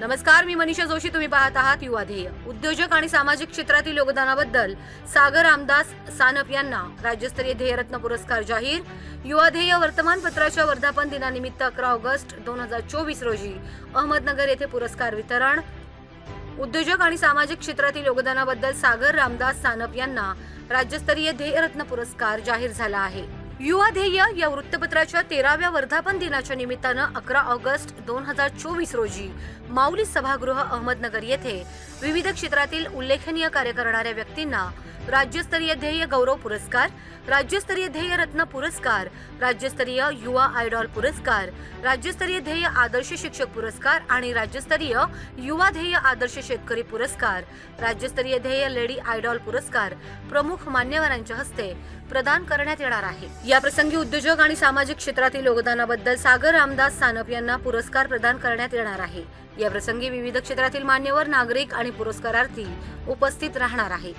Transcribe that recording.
नमस्कार मी मनीषा जोशी तुम्ही पाहत आहात युवा ध्येय. उद्योजक आणि सामाजिक क्षेत्रातील योगदानाबद्दल सागर रामदास सानप यांना राज्यस्तरीय ध्येयरत्न पुरस्कार जाहीर. युवा ध्येय वर्तमानपत्राच्या वर्धापन दिनानिमित्त अकरा ऑगस्ट दोन हजार चोवीस रोजी अहमदनगर येथे पुरस्कार वितरण. उद्योजक आणि सामाजिक क्षेत्रातील योगदानाबद्दल सागर रामदास सानप यांना राज्यस्तरीय ध्येयरत्न पुरस्कार जाहीर झाला आहे. युवा ध्येय या वृत्तपत्राच्या तेराव्या वर्धापन दिनाच्या निमित्तानं अकरा ऑगस्ट दोन हजार चोवीस रोजी माऊली सभागृह अहमदनगर येथे विविध क्षेत्रातील उल्लेखनीय कार्य करणाऱ्या व्यक्तींना राज्यस्तरीय ध्येय गौरव पुरस्कार राज्यस्तरीय ध्येय रत्न पुरस्कार राज्यस्तरीय युवा आयडॉल पुरस्कार राज्यस्तरीय ध्येय आदर्श शिक्षक पुरस्कार आणि राज्यस्तरीय युवा ध्येय आदर्श शेतकरी पुरस्कार राज्यस्तरीय ध्येय लेडी आयडॉल पुरस्कार प्रमुख मान्यवरांच्या हस्ते प्रदान करण्यात येणार आहे. या प्रसंगी उद्योजक आणि सामाजिक क्षेत्रातील योगदानाबद्दल सागर रामदास सानप यांना पुरस्कार प्रदान करण्यात येणार आहे. या प्रसंगी विविध क्षेत्रातील मान्यवर नागरिक आणि पुरस्कारार्थी उपस्थित राहणार आहे